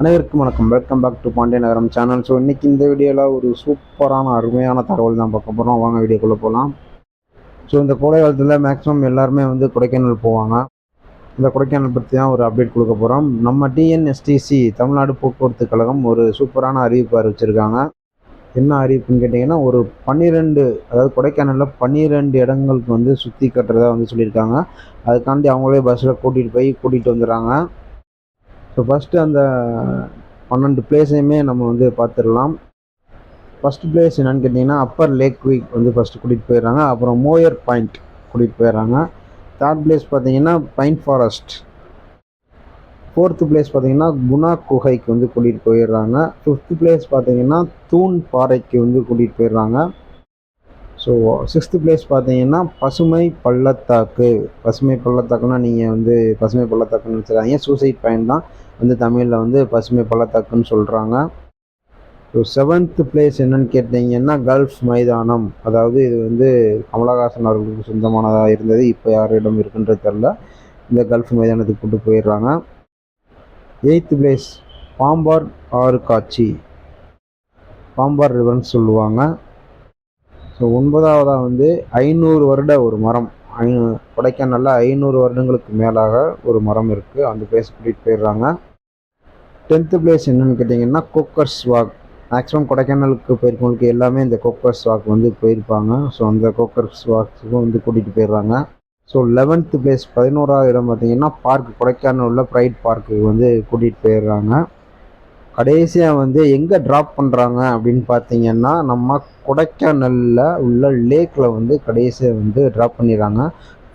அனைவருக்கும் வணக்கம். Welcome back to Pandya நகரம் சேனல் ஸோ இன்றைக்கி இந்த வீடியோவில் ஒரு சூப்பரான அருமையான தகவல் தான் பார்க்க போகிறோம் வாங்க வீடியோக்குள்ளே போகலாம் ஸோ இந்த கோடை காலத்தில் மேக்ஸிமம் எல்லாருமே வந்து கொடைக்கானல் போவாங்க. இந்த கொடைக்கானல் பற்றி தான் ஒரு அப்டேட் கொடுக்க போகிறோம் நம்ம டிஎன்எஸ்டிசி தமிழ்நாடு போக்குவரத்து கழகம் ஒரு சூப்பரான அறிவிப்பு அறிவிச்சிருக்காங்க. என்ன அறிவிப்புன்னு கேட்டிங்கன்னா ஒரு பன்னிரெண்டு அதாவது கொடைக்கானலில் பன்னிரெண்டு இடங்களுக்கு வந்து சுற்றி கட்டுறதா வந்து சொல்லியிருக்காங்க. அதுக்காண்டி அவங்களே பஸ்ஸில் கூட்டிகிட்டு போய் கூட்டிகிட்டு வந்துடுறாங்க. ஸோ ஃபஸ்ட்டு அந்த பன்னெண்டு பிளேஸையுமே நம்ம வந்து பார்த்துடலாம். ஃபஸ்ட் பிளேஸ் என்னன்னு கேட்டிங்கன்னா அப்பர் லேக் வீக் வந்து ஃபஸ்ட்டு கூட்டிகிட்டு போயிடுறாங்க. அப்புறம் மோயர் பாயிண்ட் கூட்டிகிட்டு போயிடுறாங்க. தேர்ட் பிளேஸ் பார்த்தீங்கன்னா பைன் ஃபாரஸ்ட் ஃபோர்த்து பிளேஸ் பார்த்தீங்கன்னா குணா குகைக்கு வந்து கூட்டிகிட்டு போயிடுறாங்க. ஃபிஃப்த்து பிளேஸ் பார்த்தீங்கன்னா தூண் பாறைக்கு வந்து கூட்டிகிட்டு போயிடுறாங்க. ஸோ சிக்ஸ்த்து பிளேஸ் பார்த்தீங்கன்னா பசுமை பள்ளத்தாக்கு. பசுமை பள்ளத்தாக்குன்னா நீங்கள் வந்து பசுமை பள்ளத்தாக்குன்னு வச்சுருக்காங்க சூசைட் பாயிண்ட் தான் வந்து தமிழில் வந்து பசுமை பள்ளத்தாக்குன்னு சொல்கிறாங்க ஸோ செவன்த்து பிளேஸ் என்னன்னு கேட்டிங்கன்னா கல்ஃப் மைதானம். அதாவது இது வந்து கமலஹாசன் அவர்களுக்கு சொந்தமானதாக இருந்தது. இப்போ யாரிடம் இருக்குன்றது தெரில இந்த கல்ஃப் மைதானத்துக்கு கூட்டு போயிடுறாங்க. எயித்து பிளேஸ் பாம்பார் ஆறு காட்சி பாம்பார் ரிவர்னு சொல்லுவாங்க. ஸோ ஒன்பதாவதாக வந்து ஐநூறு வருட ஒரு மரம். ஐ கொடைக்கானலில் ஐநூறு வருடங்களுக்கு மேலாக ஒரு மரம் இருக்குது அந்த பிளேஸ் கூட்டிகிட்டு போயிடுறாங்க. டென்த்து பிளேஸ் என்னென்னு கேட்டிங்கன்னா கோக்கர்ஸ் வாக் மேக்ஸிமம் கொடைக்கானலுக்கு போயிருக்கவங்களுக்கு எல்லாமே இந்த கோக்கர்ஸ் வாக் வந்து போயிருப்பாங்க. ஸோ அந்த கோக்கர்ஸ் வாக்ஸுக்கும் வந்து கூட்டிகிட்டு போயிடுறாங்க. ஸோ லெவன்த்து பிளேஸ் பதினோராவது இடம் பார்த்தீங்கன்னா பார்க் கொடைக்கானல் உள்ள ப்ரைட் பார்க்கு வந்து கூட்டிகிட்டு போயிடுறாங்க. கடைசியாக வந்து எங்கே ட்ராப் பண்ணுறாங்க அப்படின்னு பார்த்தீங்கன்னா நம்ம கொடைக்கானலில் உள்ள லேக்கில் வந்து கடைசியாக வந்து ட்ராப் பண்ணிடுறாங்க.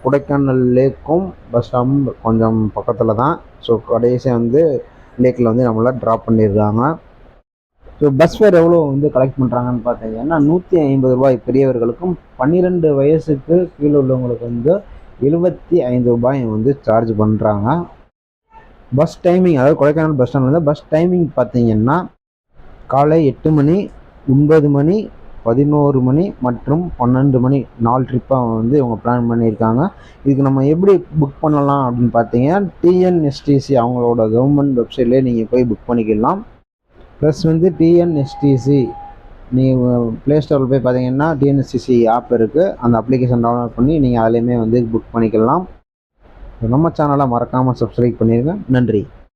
கொடைக்கானல் லேக்கும் பஸ் ஸ்டாம் கொஞ்சம் பக்கத்தில் தான் ஸோ கடைசியாக வந்து லேக்கில் வந்து நம்மளை ட்ராப் பண்ணிடுறாங்க. ஸோ பஸ் ஃபேர் எவ்வளோ வந்து கலெக்ட் பண்ணுறாங்கன்னு பார்த்தீங்கன்னா நூற்றி ஐம்பது ரூபாய் பெரியவர்களுக்கும் பன்னிரெண்டு வயசுக்கு கீழே உள்ளவங்களுக்கு வந்து எழுபத்தி ஐந்து ரூபாய் வந்து சார்ஜ் பண்ணுறாங்க பஸ் டைமிங் அதாவது கொடைக்கானல் பஸ் ஸ்டாண்டில் பஸ் டைமிங் பார்த்தீங்கன்னா காலை எட்டு மணி ஒன்பது மணி பதினோரு மணி மற்றும் பன்னெண்டு மணி. நாலு ட்ரிப்பாக வந்து இவங்க பிளான் பண்ணியிருக்காங்க. இதுக்கு நம்ம எப்படி புக் பண்ணலாம் அப்படின்னு பார்த்தீங்கன்னா டிஎன்எஸ்டிசி அவங்களோட கவர்மெண்ட் வெப்சைட்லேயே நீங்கள் போய் புக் பண்ணிக்கலாம். ப்ளஸ் வந்து டிஎன்எஸ்டிசி நீங்கள் ப்ளே ஸ்டோரில் போய் பார்த்தீங்கன்னா டிஎன்எஸ்டிசி ஆப் இருக்குது அந்த அப்ளிகேஷன் டவுன்லோட் பண்ணி நீங்கள் அதுலேயுமே வந்து புக் பண்ணிக்கலாம். நம்ம சேனலை மறக்காமல் சப்ஸ்கிரைப் பண்ணிடுங்க நன்றி.